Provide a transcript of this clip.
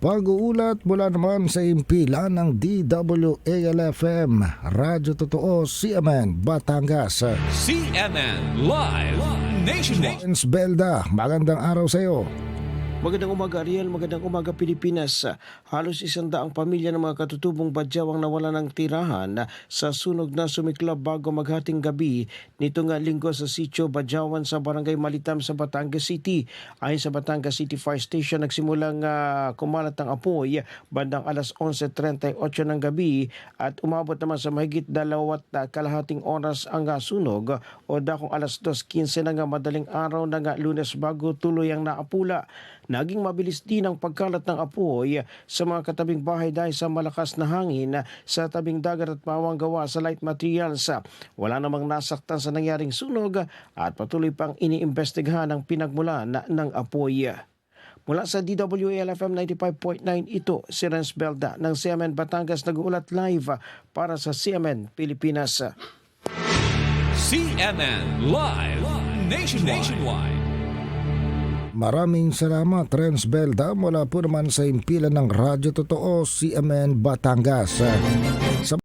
Pag-uulat mula naman sa impila ng DWALFM, Radyo Totoo, CMN, Batangas. CNN Live Nationwide. Vince Belda, magandang araw sa iyo. Magandang umaga Ariel, magandang umaga Pilipinas. Halos isandaang pamilya ng mga katutubong badyaw ang nawala ng tirahan sa sunog na sumiklab bago maghating gabi nito nga linggo sa sitio Badyawan sa Barangay Malitam sa Batangas City. Ayon sa Batangas City Fire Station, nagsimulang ah, kumalat ang apoy bandang alas 11.38 ng gabi at umabot naman sa mahigit dalawat ah, kalahating oras ang sunog o dakong alas 2.15 na nga madaling araw na nga lunes bago tuloy ang naapula. Naging mabilis din ang pagkalat ng apoy sa mga katabing bahay dahil sa malakas na hangin sa tabing dagat at pawang gawa sa light materials. Wala namang nasaktan sa nangyaring sunog at patuloy pang iniimbestigahan ang pinagmulan ng apoy. Mula sa DWALFM 95.9 ito si Renz Belda ng CMN Batangas nag-uulat live para sa CMN Pilipinas. CNN Live Nationwide. Maraming salamat, Renz Belda, mula po naman sa impila ng Radyo Totoo, CMN, Batangas.